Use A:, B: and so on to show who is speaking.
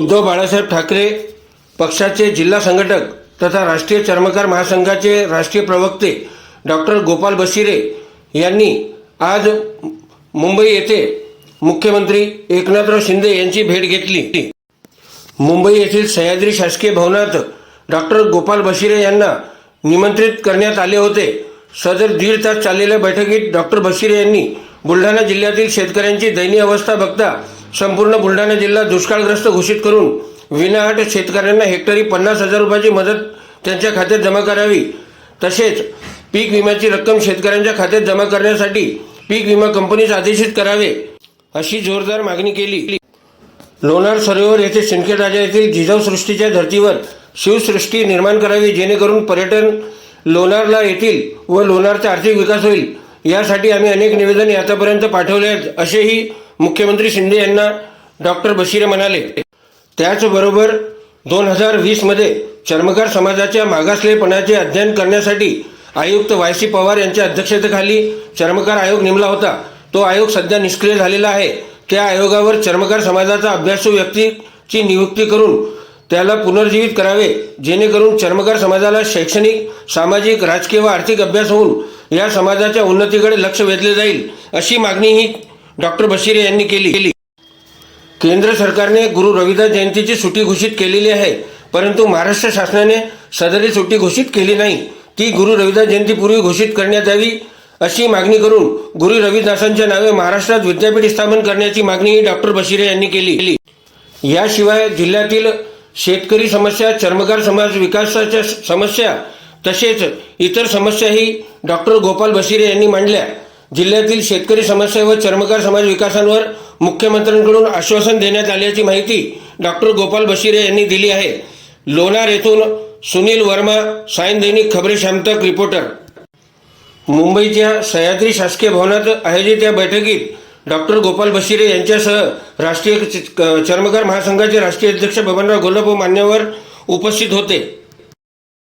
A: उद्धव बाळासाहेब ठाकरे पक्षाचे जिल्हा संघटक तथा राष्ट्रीय चर्मकार महासंघाचे राष्ट्रीय प्रवक्ते डॉक्टर गोपाल बशिरे यांनी आज मुंबई येथे मुख्यमंत्री एकनाथराव शिंदे यांची भेट घेतली. मुंबई येथील सह्याद्री शासकीय भवनात डॉक्टर गोपाल बशिरे यांना निमंत्रित करण्यात आले होते. सदर दीड तास चाललेल्या बैठकीत डॉक्टर बशिरे यांनी बुलढाणा जिल्ह्यातील शेतकऱ्यांची दयनीय अवस्था बघता संपूर्ण बुलढाणा जिल्हा दुष्काळग्रस्त घोषित करून विनाहट शेतकऱ्यांना हेक्टरी पन्नास हजार रुपयाची मदत त्यांच्या खात्यात जमा करावी. तसेच पीक विम्याची रक्कम शेतकऱ्यांच्या खात्यात जमा करण्यासाठी पीक विमा कंपनीस आदेशित करावे अशी जोरदार मागणी केली. लोणार सरोवर येथे सिंदखेड येथील जिजाऊ सृष्टीच्या धर्तीवर शिवसृष्टी निर्माण करावी जेणेकरून पर्यटन लोणारला येतील व लोणारचा आर्थिक विकास होईल. यासाठी आम्ही अनेक निवेदन आतापर्यंत पाठवले आहेत. असेही मुख्यमंत्री शिंदे यांना डॉक्टर बशीरे म्हणाले. त्याचबरोबर दोन हजार वीसमध्ये चर्मकार समाजाच्या मागासलेपणाचे अध्ययन करण्यासाठी आयुक्त वाय सी पवार यांच्या अध्यक्षतेखाली चर्मकार आयोग नेमला होता. तो आयोग सध्या निष्क्रिय झालेला आहे. त्या आयोगावर चर्मकार समाजाचा अभ्यासू व्यक्तीची नियुक्ती करून त्याला पुनर्जीवित करावे जेणेकरून चर्मकार समाजाला शैक्षणिक सामाजिक राजकीय व आर्थिक अभ्यास होऊन या समाजाच्या उन्नतीकडे लक्ष वेधले जाईल अशी मागणीही डॉक्टर बशिरे यांनी केली. केली केंद्र सरकारने गुरु रविदास जयंतीची सुट्टी घोषित केलेली आहे परंतु महाराष्ट्र शासनाने सदरी सुट्टी घोषित केली नाही. ती गुरु रविदास जयंतीपूर्वी घोषित करण्यात यावी अशी मागणी करून गुरु रविदासांच्या नावे महाराष्ट्रात विद्यापीठ स्थापन करण्याची मागणीही डॉक्टर बशिरे यांनी केली. याशिवाय जिल्ह्यातील शेतकरी समस्या चर्मकार समाज विकासाच्या समस्या तसेच इतर समस्याही डॉक्टर गोपाल बशिरे यांनी मांडल्या. जिल्ह्यातील शेतकरी समस्या व चर्मकार समाज विकासांवर मुख्यमंत्र्यांकडून आश्वासन देण्यात आल्याची माहिती डॉक्टर गोपाल बशिरे यांनी दिली आहे. लोणार येथून सुनील वर्मा सायन दैनिक खबरे शामतक रिपोर्टर. मुंबईच्या सह्याद्री शासकीय भवनात आयोजित या बैठकीत डॉक्टर गोपाल बशिरे यांच्यासह राष्ट्रीय चर्मकार महासंघाचे राष्ट्रीय अध्यक्ष बबनराव गोलप व मान्यवर उपस्थित होते.